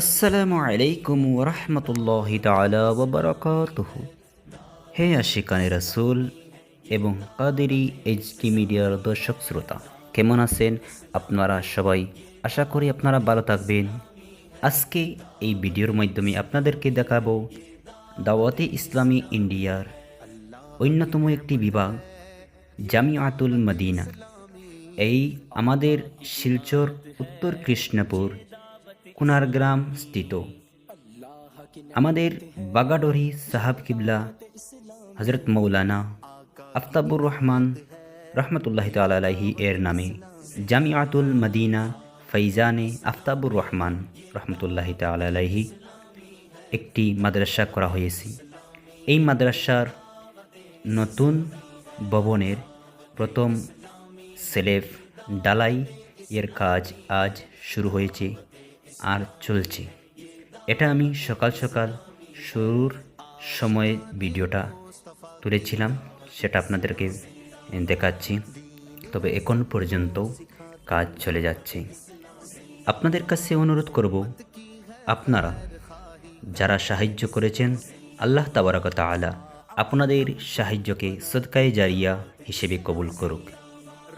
আসসালামু আলাইকুম ওরহমতুল্লাহ তালা ওবরাকাতুহু হে আশিকানে রাসুল এবং কাদেরি এইচডি মিডিয়ার দর্শক শ্রোতা, কেমন আছেন? আপনারা সবাই আশা করি আপনারা ভালো থাকবেন। আজকে এই ভিডিওর মাধ্যমে আপনাদেরকে দেখাবো দাওয়াতে ইসলামী ইন্ডিয়ার অন্যতম একটি বিভাগ জামিয়াতুল মদিনা। এই আমাদের শিলচর, উত্তর কৃষ্ণপুর কুনার গ্রাম স্থিত। আমাদের বাগাডোরি সাহাব কিবলা হজরত মৌলানা আফতাবুর রহমান রহমতুল্লাহ তালাহি এর নামে জামিয়াতুল মদিনা ফৈজানে আফতাবুর রহমান রহমতুল্লাহ তালাহি একটি মাদ্রাসা করা হয়েছে। এই মাদ্রাসার নতুন ভবনের প্রথম সেলেফ ডালাই এর কাজ আজ শুরু হয়েছে। আর চলছে। এটা আমি সকাল সকাল শুরুর সময়ে ভিডিওটা তুলেছিলাম, সেটা আপনাদেরকে দেখাচ্ছি। তবে এখন পর্যন্ত কাজ চলে যাচ্ছে। আপনাদের কাছে অনুরোধ করব, আপনারা যারা সাহায্য করেছেন, আল্লাহ তাবারকত আলা আপনাদের সাহায্যকে সদকায়ে জারিয়া হিসেবে কবুল করুক।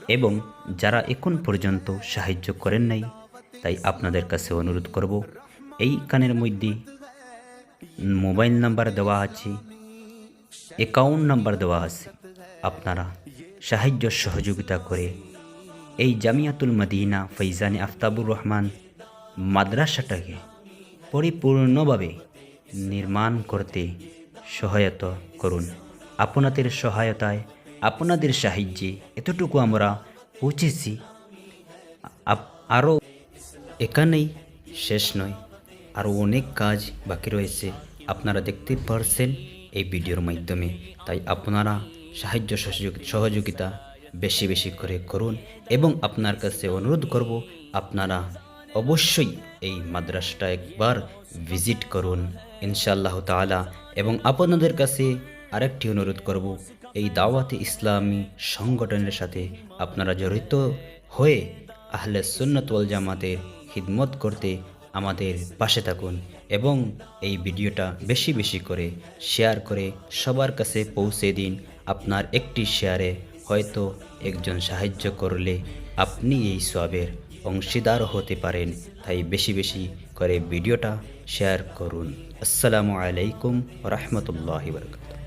এবং যারা এখন পর্যন্ত সাহায্য করেন নাই তাই আপনাদের কাছে অনুরোধ করব, এই কানের মধ্যে মোবাইল নাম্বার দেওয়া আছে, অ্যাকাউন্ট নাম্বার দেওয়া আছে। আপনারা সাহায্য সহযোগিতা করে এই জামিয়াতুল মদিনা ফৈজানে আফতাবুর রহমান মাদ্রাসাটাকে পরিপূর্ণভাবে নির্মাণ করতে সহায়তা করুন। আপনাদের সহায়তায়, আপনাদের সাহায্যে এতটুকু আমরা পৌঁছেছি। আরও এখানেই শেষ নয়। আরও অনেক কাজ বাকি রয়েছে। আপনারা দেখতে পারছেন এই ভিডিওর মাধ্যমে। তাই আপনারা সাহায্য সহযোগ- সহযোগিতা বেশি বেশি করে করুন এবং আপনার কাছে অনুরোধ করব, আপনারা অবশ্যই এই মাদ্রাসাটা একবার ভিজিট করুন ইনশাআল্লাহ তাআলা। এবং আপনাদের কাছে আরেকটি অনুরোধ করব, এই দাওয়াতে ইসলামী সংগঠনের সাথে আপনারা জড়িত হয়ে আহলে সুন্নত ওয়াল জামাতের খিদমত করতে আমাদের পাশে থাকুন এবং এই ভিডিওটা বেশি বেশি করে শেয়ার করে সবার কাছে পৌঁছে দিন আপনার একটি শেয়ারে। হয়তো একজন সাহায্য করলে আপনি এই সবের অংশীদার হতে পারেন। তাই বেশি বেশি করে ভিডিওটা শেয়ার করুন। আসসালামু আলাইকুম রহমতুল্লাহ বরকাত